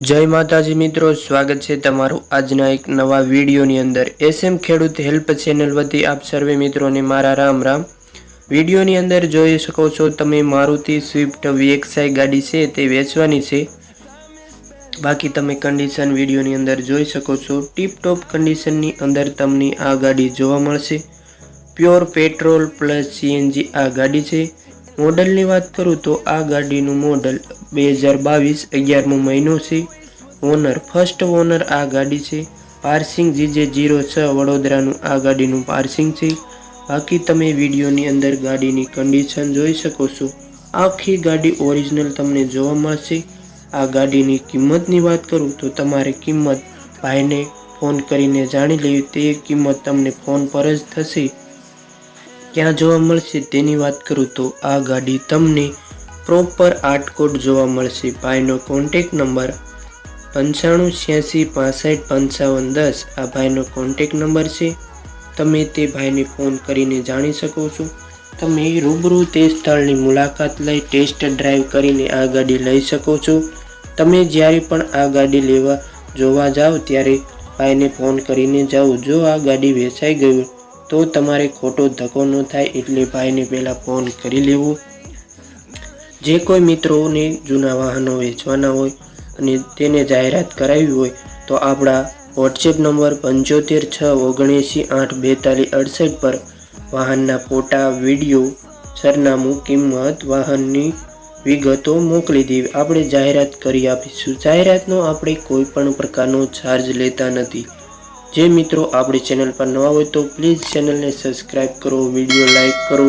જય માતાજી મિત્રો, સ્વાગત છે તમારું આજના એક નવા વિડીયોની અંદર. એસએમ ખેડૂત હેલ્પ ચેનલ વતી આપ સર્વે મિત્રોને મારા રામ રામ. વિડીયોની અંદર જોઈ શકો છો, તમે મારુતિ સ્વિફ્ટ વીએક્સઆઈ ગાડી છે તે વેચવાની છે. બાકી તમે કન્ડિશન વિડીયોની અંદર જોઈ શકો છો ટીપ ટોપ કન્ડિશનની અંદર તમને આ ગાડી જોવા મળશે. પ્યોર પેટ્રોલ પ્લસ સીએનજી આ ગાડી છે. મોડલની વાત કરું તો આ ગાડીનું મોડલ બે હજાર બાવીસ અગિયારમો મહિનો છે. ઓનર ફર્સ્ટ ઓનર આ ગાડી છે. પાર્સિંગ જીજે જીરો છ વડોદરાનું આ ગાડીનું પાર્સિંગ છે. બાકી તમે વિડીયોની અંદર ગાડીની કન્ડિશન જોઈ શકો છો. આખી ગાડી ઓરિજિનલ તમને જોવા મળશે. આ ગાડીની કિંમતની વાત કરું તો તમારે કિંમત ભાઈને ફોન કરીને જાણી લેવી તે કિંમત તમને ફોન પર જ થશે. ક્યાં જોવા મળશે તેની વાત કરું તો આ ગાડી તમને પ્રોપર આટકોટ જોવા મળશે. ભાઈનો કોન્ટેક નંબર પંચાણું છ્યાસી પાસઠ પંચાવન દસ. આ ભાઈનો કોન્ટેક નંબર છે. તમે તે ભાઈને ફોન કરીને જાણી શકો છો. તમે રૂબરૂ તે સ્થળની મુલાકાત લઈ ટેસ્ટ ડ્રાઈવ કરીને આ ગાડી લઈ શકો છો. તમે જ્યારે પણ આ ગાડી લેવા જોવા જાઓ ત્યારે ભાઈને ફોન કરીને જાઓ. જો આ ગાડી વેચાઈ ગયું તો તમારે ખોટો ધક્કો ન થાય એટલે ભાઈને પહેલાં ફોન કરી લેવો. જે કોઈ મિત્રોને જૂના વાહનો વેચવાના હોય અને તેને જાહેરાત કરાવી હોય તો આપણા વોટ્સએપ નંબર પંચોતેર છ ઓગણએંસી આઠ બેતાલીસ અડસઠ પર વાહનના ફોટા, વીડિયો, સરનામું, કિંમત, વાહનની વિગતો મોકલી દેવી. આપણે જાહેરાત કરી આપીશું. જાહેરાતનો આપણે કોઈ પણ પ્રકારનો ચાર્જ લેતા નથી. જે મિત્રો આપણી ચેનલ પર નવા હોય તો પ્લીઝ ચેનલને સબસ્ક્રાઈબ કરો, વીડિયો લાઈક કરો